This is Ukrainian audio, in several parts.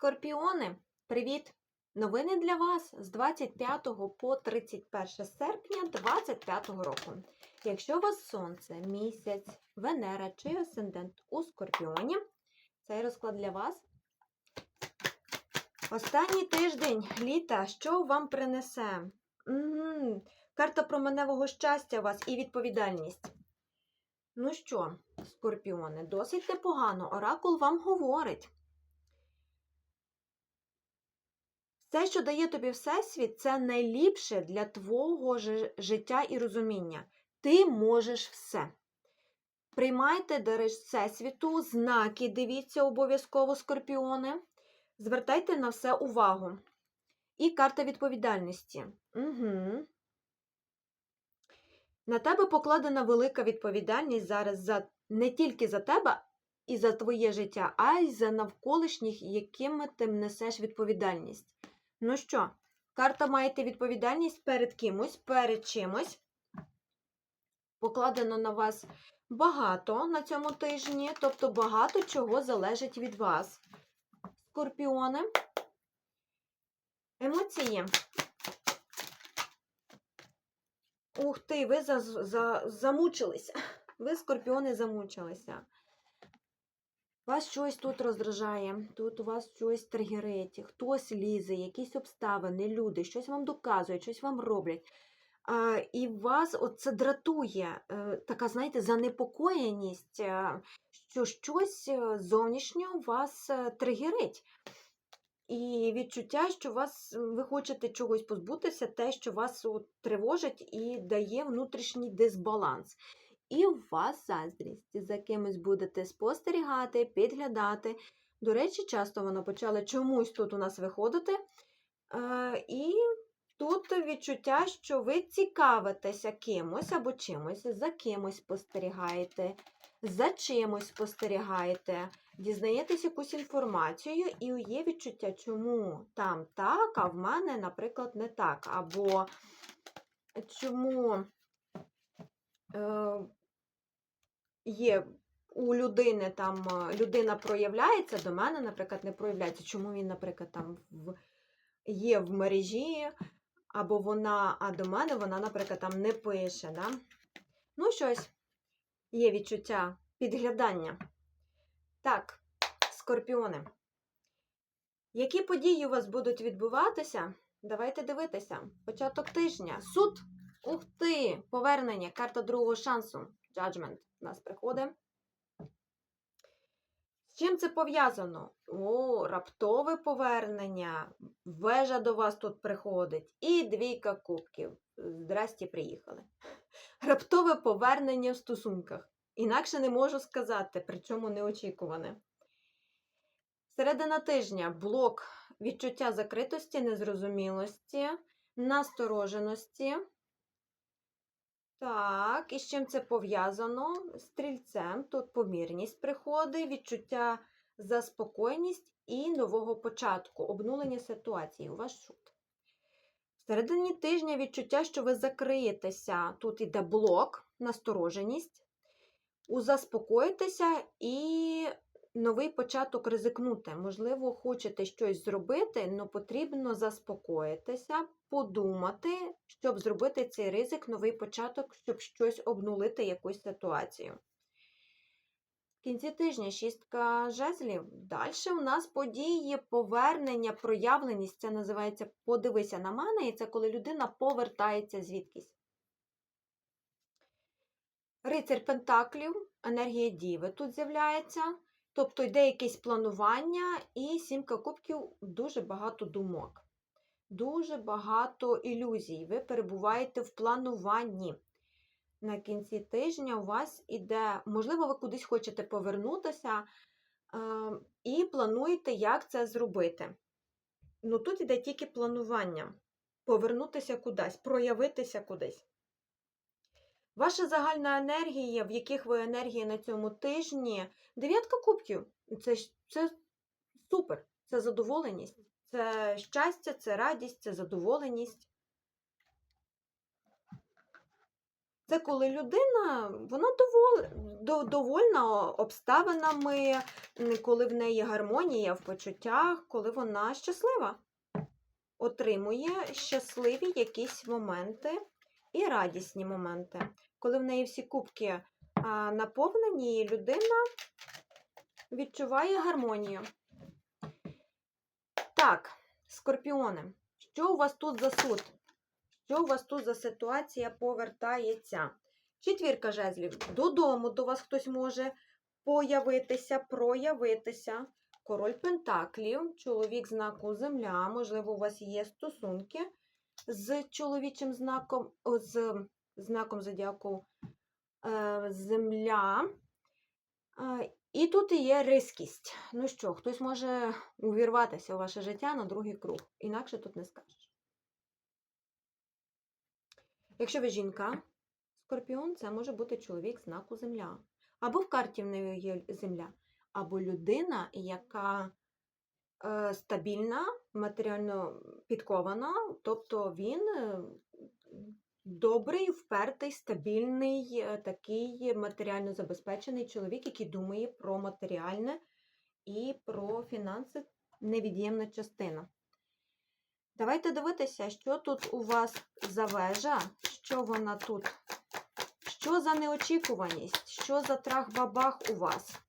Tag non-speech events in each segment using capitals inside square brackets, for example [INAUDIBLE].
Скорпіони, привіт! Новини для вас з 25 по 31 серпня 2025 року. Якщо у вас сонце, місяць, Венера чи асцендент у Скорпіоні, цей розклад для вас. Останній тиждень літа, що вам принесе? Угу. Карта променевого щастя вас і відповідальність. Ну що, скорпіони, досить непогано. Оракул вам говорить. Все, що дає тобі Всесвіт, це найліпше для твого життя і розуміння. Ти можеш все. Приймайте дари Всесвіту, знаки, дивіться обов'язково скорпіони. Звертайте на все увагу. І карта відповідальності. Угу. На тебе покладена велика відповідальність зараз за не тільки за тебе і за твоє життя, а й за навколишніх, якими ти несеш відповідальність. Ну що, карта маєте відповідальність перед кимось, перед чимось. Покладено на вас багато на цьому тижні, тобто багато чого залежить від вас. Скорпіони. Емоції. Ух ти, ви за, за, замучилися. [LAUGHS] Ви, скорпіони, замучилися. Вас щось тут роздражає, тут у вас щось тригерить, хтось лізе, якісь обставини, люди, щось вам доказують, щось вам роблять. А, і вас оце дратує, е, така, знаєте, занепокоєність, е, що щось е, зовнішньо вас тригерить. І відчуття, що вас, ви хочете чогось позбутися, те, що вас тривожить і дає внутрішній дисбаланс. І у вас заздрість, за кимось будете спостерігати, підглядати. До речі, часто воно почало чомусь тут у нас виходити. Е, і тут відчуття, що ви цікавитеся кимось або чимось, за кимось спостерігаєте, за чимось спостерігаєте, дізнаєтесь якусь інформацію, і є відчуття, чому там так, а в мене, наприклад, не так. Або чому. Є у людини там людина проявляється, до мене, наприклад, не проявляється. Чому він, наприклад, там в, є в мережі, або вона, а до мене вона, наприклад, там не пише. Да? Ну, щось є відчуття підглядання. Так, скорпіони. Які події у вас будуть відбуватися? Давайте дивитися. Початок тижня. Суд. Ух ти! Повернення. Карта другого шансу. Judgment у нас приходить. З чим це пов'язано? О, раптове повернення. Вежа до вас тут приходить. І двійка кубків. Здрасті, приїхали. [LAUGHS] Раптове повернення в стосунках. Інакше не можу сказати, причому неочікуване. Середина тижня блок відчуття закритості, незрозумілості, настороженості. Так, і з чим це пов'язано? Стрільцем. Тут помірність приходить, відчуття заспокоєність і нового початку, обнулення ситуації. У вас шут. В середині тижня відчуття, що ви закриєтеся. Тут іде блок, настороженість. Узаспокоїтеся і новий початок ризикнути. Можливо, хочете щось зробити, але потрібно заспокоїтися, подумати, щоб зробити цей ризик, новий початок, щоб щось обнулити, якусь ситуацію. В кінці тижня шістка жезлів. Далі у нас події, повернення, проявленість. Це називається подивися на мене, і це коли людина повертається звідкись. Рицар Пентаклів, енергія Діви тут з'являється. Тобто йде якесь планування, і сімка кубків дуже багато думок, дуже багато ілюзій. Ви перебуваєте в плануванні. На кінці тижня у вас іде, можливо, ви кудись хочете повернутися е, і плануєте, як це зробити. Ну тут іде тільки планування. Повернутися кудись, проявитися кудись. Ваша загальна енергія, в яких ви енергії на цьому тижні, дев'ятка кубків. Це, це супер, це задоволеність, це щастя, це радість, це задоволеність. Це коли людина вона довол, довольна обставинами, коли в неї гармонія в почуттях, коли вона щаслива, отримує щасливі якісь моменти і радісні моменти. Коли в неї всі кубки наповнені, людина відчуває гармонію. Так, скорпіони, що у вас тут за суд? Що у вас тут за ситуація повертається? Четвірка жезлів. Додому до вас хтось може появитися, проявитися. Король Пентаклів, чоловік знаку Земля. Можливо, у вас є стосунки з чоловічим знаком, з знаком зодіаку е, Земля. Е, І тут є різкість. Ну що, хтось може увірватися у ваше життя на другий круг. Інакше тут не скажеш. Якщо ви жінка, скорпіон це може бути чоловік знаку Земля. Або в карті в неї є Земля, або людина, яка е, стабільна, матеріально підкована, тобто він добрий, впертий, стабільний, е, такий матеріально забезпечений чоловік, який думає про матеріальне і про фінанси невід'ємна частина. Давайте дивитися, що тут у вас за вежа, що вона тут, що за неочікуваність, що за трах-бабах у вас.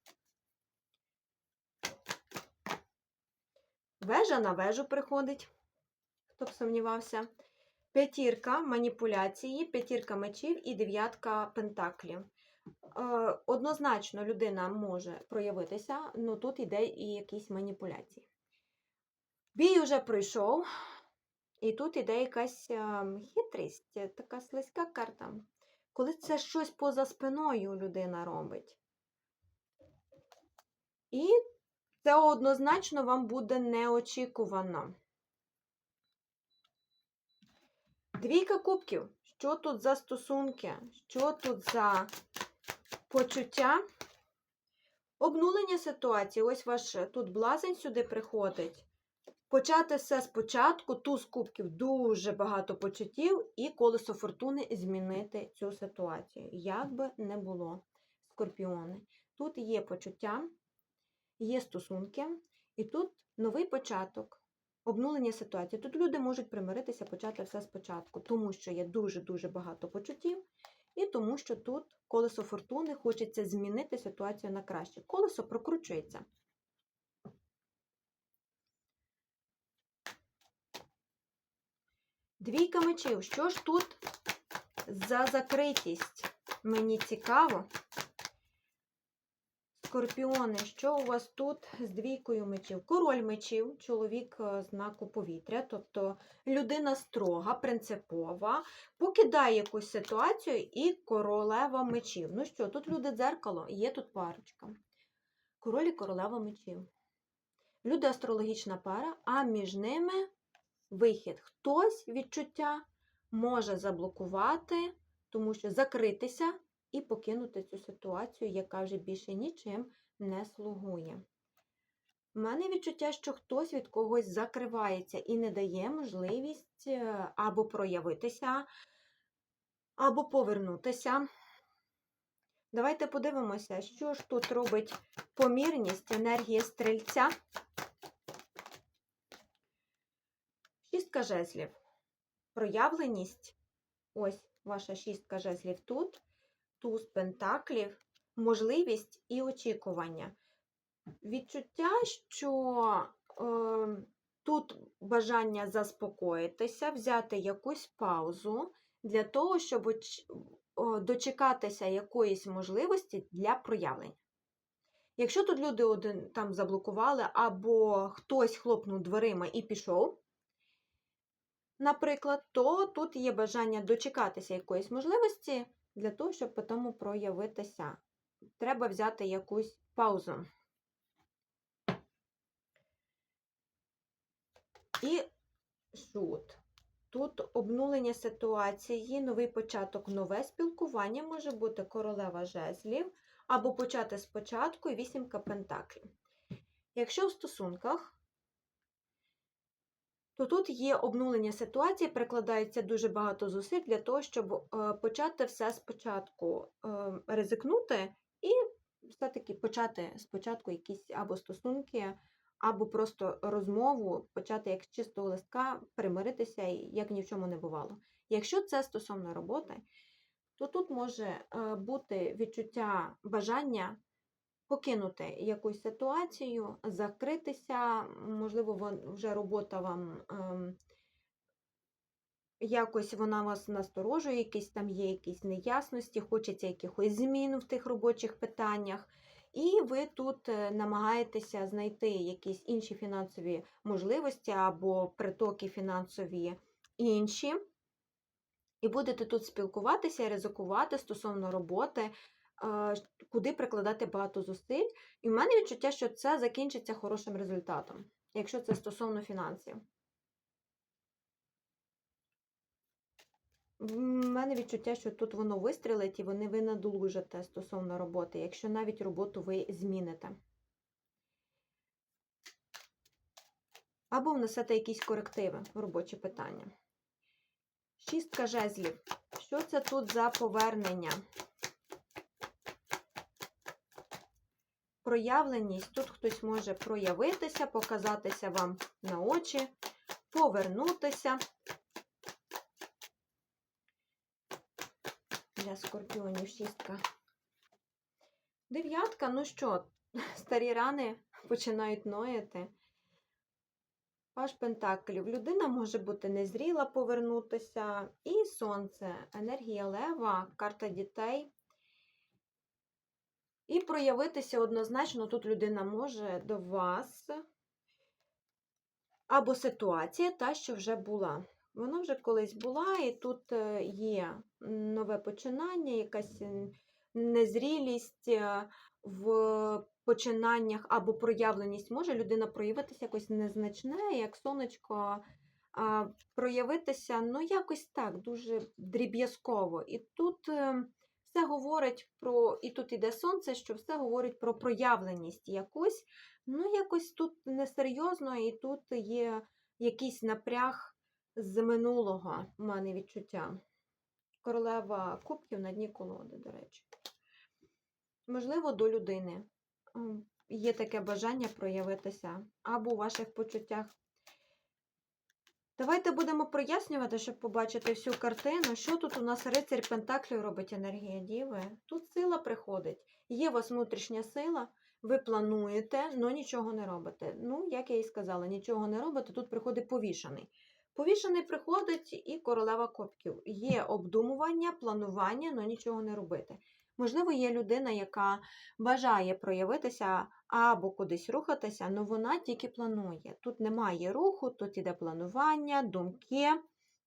Вежа на вежу приходить, хто б сумнівався. П'ятірка маніпуляції, п'ятірка мечів і дев'ятка пентаклів. Е, Однозначно людина може проявитися, але тут йде і якісь маніпуляції. Бій вже пройшов, і тут іде якась е, хитрість, така слизька карта. Коли це щось поза спиною людина робить. І це однозначно вам буде неочікувано. Двійка кубків. Що тут за стосунки? Що тут за почуття? Обнулення ситуації. Ось ваш е, тут блазень сюди приходить. Почати все спочатку, туз кубків дуже багато почуттів, і колесо фортуни змінити цю ситуацію. Як би не було, скорпіони. Тут є почуття, є стосунки, і тут новий початок, обнулення ситуації. Тут люди можуть примиритися, почати все спочатку, тому що є дуже-дуже багато почуттів, і тому що тут колесо фортуни хочеться змінити ситуацію на краще. Колесо прокручується. Двійка мечів. Що ж тут за закритість? Мені цікаво. Скорпіони, що у вас тут з двійкою мечів? Король мечів, чоловік е, знаку повітря, тобто людина строга, принципова, покидає якусь ситуацію і королева мечів. Ну що, тут люди дзеркало, є тут парочка. Король і королева мечів. Люди астрологічна пара, а між ними вихід. Хтось відчуття може заблокувати, тому що закритися і покинути цю ситуацію, яка вже більше нічим не слугує. У мене відчуття, що хтось від когось закривається і не дає можливість е, або проявитися, або повернутися. Давайте подивимося, що ж тут робить помірність енергії стрільця. Шістка жезлів. Проявленість. Ось ваша шістка жезлів тут. Туз пентаклів, можливість і очікування. Відчуття, що е, тут бажання заспокоїтися, взяти якусь паузу для того, щоб дочекатися якоїсь можливості для проявлення. Якщо тут люди один там заблокували, або хтось хлопнув дверима і пішов, наприклад, то тут є бажання дочекатися якоїсь можливості для того, щоб потім проявитися. Треба взяти якусь паузу. І шут. Тут обнулення ситуації, новий початок, нове спілкування може бути королева жезлів, або почати спочатку і вісімка пентаклів. Якщо в стосунках, то тут є обнулення ситуації, прикладається дуже багато зусиль для того, щоб е, почати все спочатку е, ризикнути і все-таки почати спочатку якісь або стосунки, або просто розмову, почати як з чистого листка, примиритися, і як ні в чому не бувало. Якщо це стосовно роботи, то тут може е, бути відчуття бажання покинути якусь ситуацію, закритися, можливо, вже робота вам ем, якось вона вас насторожує, якісь там є якісь неясності, хочеться якихось змін в тих робочих питаннях. І ви тут е, намагаєтеся знайти якісь інші фінансові можливості або притоки фінансові інші. І будете тут спілкуватися ризикувати стосовно роботи, куди прикладати багато зусиль. І в мене відчуття, що це закінчиться хорошим результатом, якщо це стосовно фінансів. В мене відчуття, що тут воно вистрілить і вони ви надолужите стосовно роботи, якщо навіть роботу ви зміните. Або внесете якісь корективи в робочі питання. Шістка жезлів. Що це тут за повернення? Проявленість. Тут хтось може проявитися, показатися вам на очі, повернутися. Для скорпіонів шістка. Дев'ятка, ну що, старі рани починають нояти. Паш Пентаклів. Людина може бути незріла повернутися. І сонце, енергія лева, карта дітей. І проявитися однозначно тут людина може до вас. Або ситуація та, що вже була. Вона вже колись була, і тут е, є нове починання, якась незрілість е, в починаннях або проявленість. Може людина проявитися якось незначне, як сонечко, проявитися, ну, якось так, дуже дріб'язково. І тут е, все говорить про, і тут іде сонце, що все говорить про проявленість якусь. Ну, якось тут несерйозно, і тут є якийсь напряг з минулого, в мене відчуття. Королева кубків на дні колоди, до речі. Можливо, до людини є таке бажання проявитися або у ваших почуттях. Давайте будемо прояснювати, щоб побачити всю картину. Що тут у нас рицарь Пентаклів робить енергія Діви? Тут сила приходить. Є у вас внутрішня сила, ви плануєте, але нічого не робите. Ну, як я і сказала, нічого не робите, тут приходить повішаний. Повішений приходить і королева копків. Є обдумування, планування, але нічого не робити. Можливо, є людина, яка бажає проявитися або кудись рухатися, але вона тільки планує. Тут немає руху, тут іде планування, думки,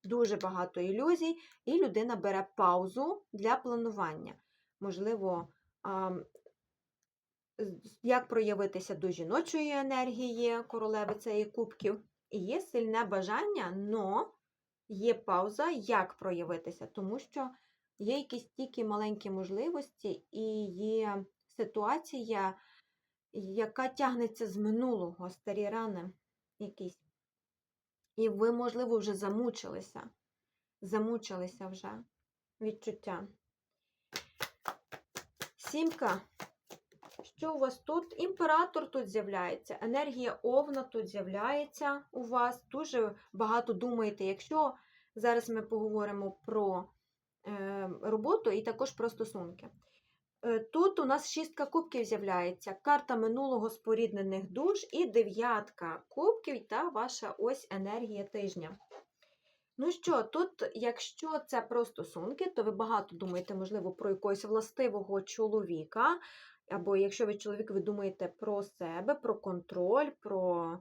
дуже багато ілюзій, і людина бере паузу для планування. Можливо, як проявитися до жіночої енергії королеви цієї кубків. І є сильне бажання, но є пауза, як проявитися, тому що є якісь тільки маленькі можливості і є ситуація, яка тягнеться з минулого, старі рани якісь. І ви, можливо, вже замучилися. Замучилися вже відчуття. Сімка. Що у вас тут? Імператор тут з'являється, енергія овна тут з'являється у вас. Дуже багато думаєте, якщо зараз ми поговоримо про роботу і також про стосунки. Е, Тут у нас шістка кубків з'являється, карта минулого споріднених душ і дев'ятка кубків та ваша ось енергія тижня. Ну що, тут, якщо це про стосунки, то ви багато думаєте, можливо, про якогось властивого чоловіка, або якщо ви чоловік, ви думаєте про себе, про контроль, про,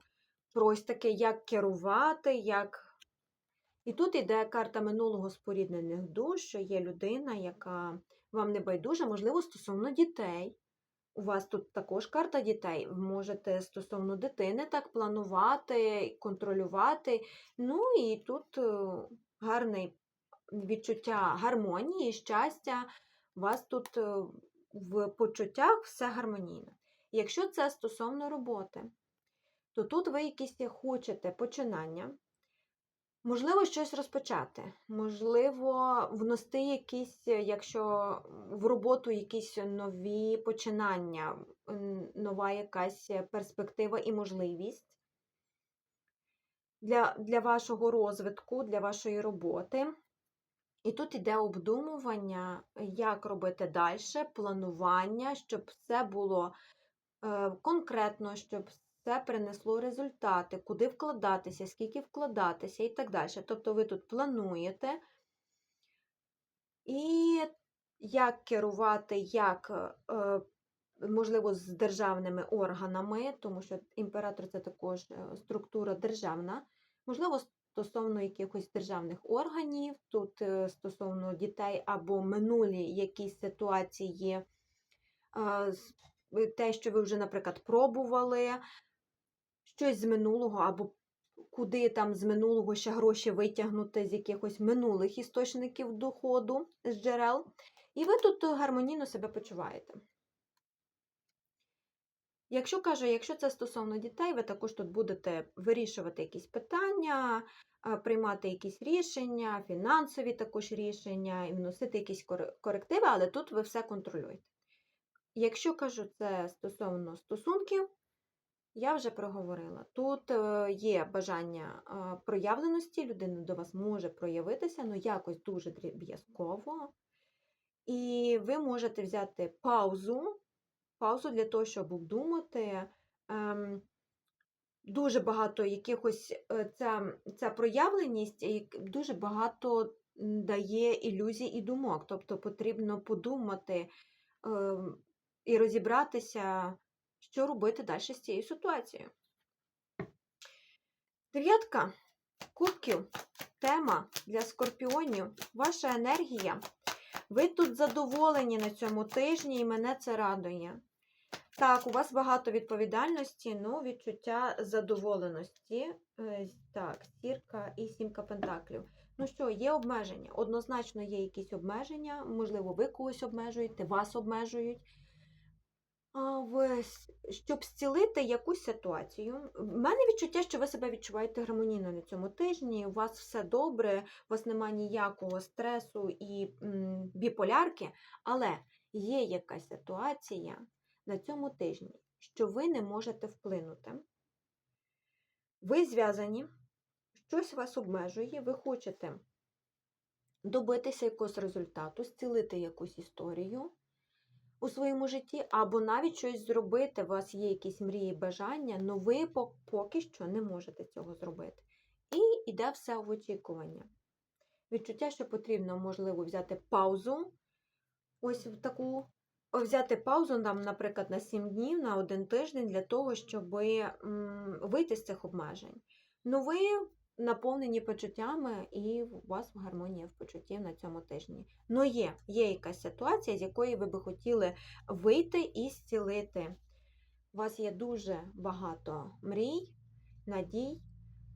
про ось таке, як керувати, як. І тут йде карта минулого споріднених душ, що є людина, яка вам не байдужа, можливо, стосовно дітей. У вас тут також карта дітей. Ви можете стосовно дитини так планувати, контролювати. Ну і тут е, гарне відчуття гармонії, щастя. У вас тут е, в почуттях все гармонійно. Якщо це стосовно роботи, то тут ви якісь хочете починання, Можливо, щось розпочати. Можливо, внести якісь, якщо в роботу якісь нові починання, нова якась перспектива і можливість для, для вашого розвитку, для вашої роботи. І тут іде обдумування, як робити далі, планування, щоб все було е, конкретно, щоб все принесло результати, куди вкладатися, скільки вкладатися і так далі. Тобто ви тут плануєте, і як керувати, як, е, можливо, з державними органами, тому що імператор це також е, структура державна, можливо, стосовно якихось державних органів, тут е, стосовно дітей або минулі якісь ситуації, те, що ви вже, наприклад, пробували, щось з минулого, або куди там з минулого ще гроші витягнути з якихось минулих істочників доходу, з джерел. І ви тут гармонійно себе почуваєте. Якщо кажу, якщо це стосовно дітей, ви також тут будете вирішувати якісь питання, приймати якісь рішення, фінансові також рішення, і вносити якісь корективи, але тут ви все контролюєте. Якщо кажу це стосовно стосунків, я вже проговорила. Тут е, є бажання е, проявленості, людина до вас може проявитися, ну якось дуже дріб'язково. І ви можете взяти паузу, паузу для того, щоб обдумати. Ем, дуже багато якихось е, ця, ця проявленість дуже багато дає ілюзій і думок. Тобто потрібно подумати ем, і розібратися, що робити далі з цією ситуацією. Дев'ятка кубків. Тема для скорпіонів. Ваша енергія. Ви тут задоволені на цьому тижні, і мене це радує. Так, у вас багато відповідальності, ну, відчуття задоволеності. Е, Так, сірка і сімка пентаклів. Ну що, є обмеження. Однозначно є якісь обмеження. Можливо, ви когось обмежуєте, вас обмежують. Щоб зцілити якусь ситуацію. В мене відчуття, що ви себе відчуваєте гармонійно на цьому тижні. У вас все добре, у вас немає ніякого стресу і м, біполярки, але є якась ситуація на цьому тижні, що ви не можете вплинути. Ви зв'язані, щось вас обмежує, ви хочете добитися якогось результату, зцілити якусь історію у своєму житті, або навіть щось зробити. У вас є якісь мрії, бажання, але ви поки що не можете цього зробити. І йде все в очікування. Відчуття, що потрібно, можливо, взяти паузу, ось в таку, взяти паузу, нам, наприклад, на 7 днів, на один тиждень, для того, щоб вийти з цих обмежень. Ну, ви наповнені почуттями, і у вас гармонія в почутті на цьому тижні. Ну, є, є якась ситуація, з якої ви би хотіли вийти і зцілити. У вас є дуже багато мрій, надій,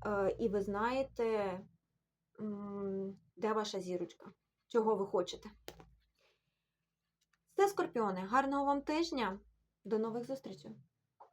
е, і ви знаєте, де ваша зірочка, чого ви хочете. Це скорпіони. Гарного вам тижня. До нових зустрічей!